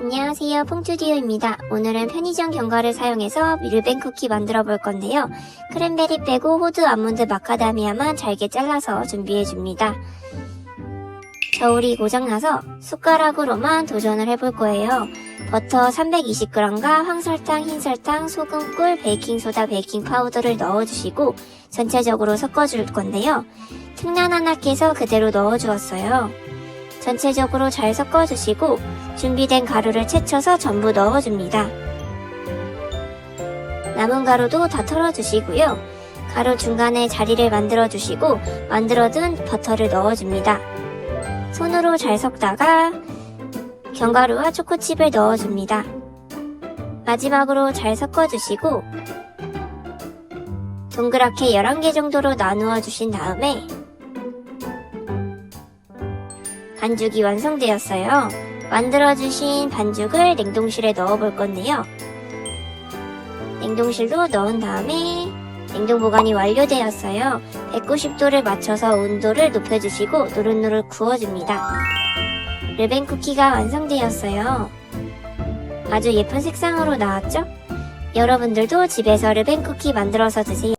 안녕하세요 퐁투디오입니다. 오늘은 편의점 견과를 사용해서 르벤 쿠키 만들어 볼 건데요. 크랜베리 빼고 호두, 아몬드, 마카다미아만 잘게 잘라서 준비해 줍니다. 저울이 고장나서 숟가락으로만 도전을 해볼 거예요. 버터 320g과 황설탕, 흰설탕, 소금, 꿀, 베이킹소다, 베이킹 파우더를 넣어주시고 전체적으로 섞어줄 건데요. 특란 하나 깨서 그대로 넣어주었어요. 전체적으로 잘 섞어주시고 준비된 가루를 채쳐서 전부 넣어줍니다. 남은 가루도 다 털어주시고요. 가루 중간에 자리를 만들어주시고 만들어둔 버터를 넣어줍니다. 손으로 잘 섞다가 견과류와 초코칩을 넣어줍니다. 마지막으로 잘 섞어주시고 동그랗게 11개 정도로 나누어 주신 다음에 반죽이 완성되었어요. 만들어주신 반죽을 냉동실에 넣어볼 건데요. 냉동실로 넣은 다음에 냉동 보관이 완료되었어요. 190도를 맞춰서 온도를 높여주시고 노릇노릇 구워줍니다. 르벤 쿠키가 완성되었어요. 아주 예쁜 색상으로 나왔죠? 여러분들도 집에서 르벤 쿠키 만들어서 드세요.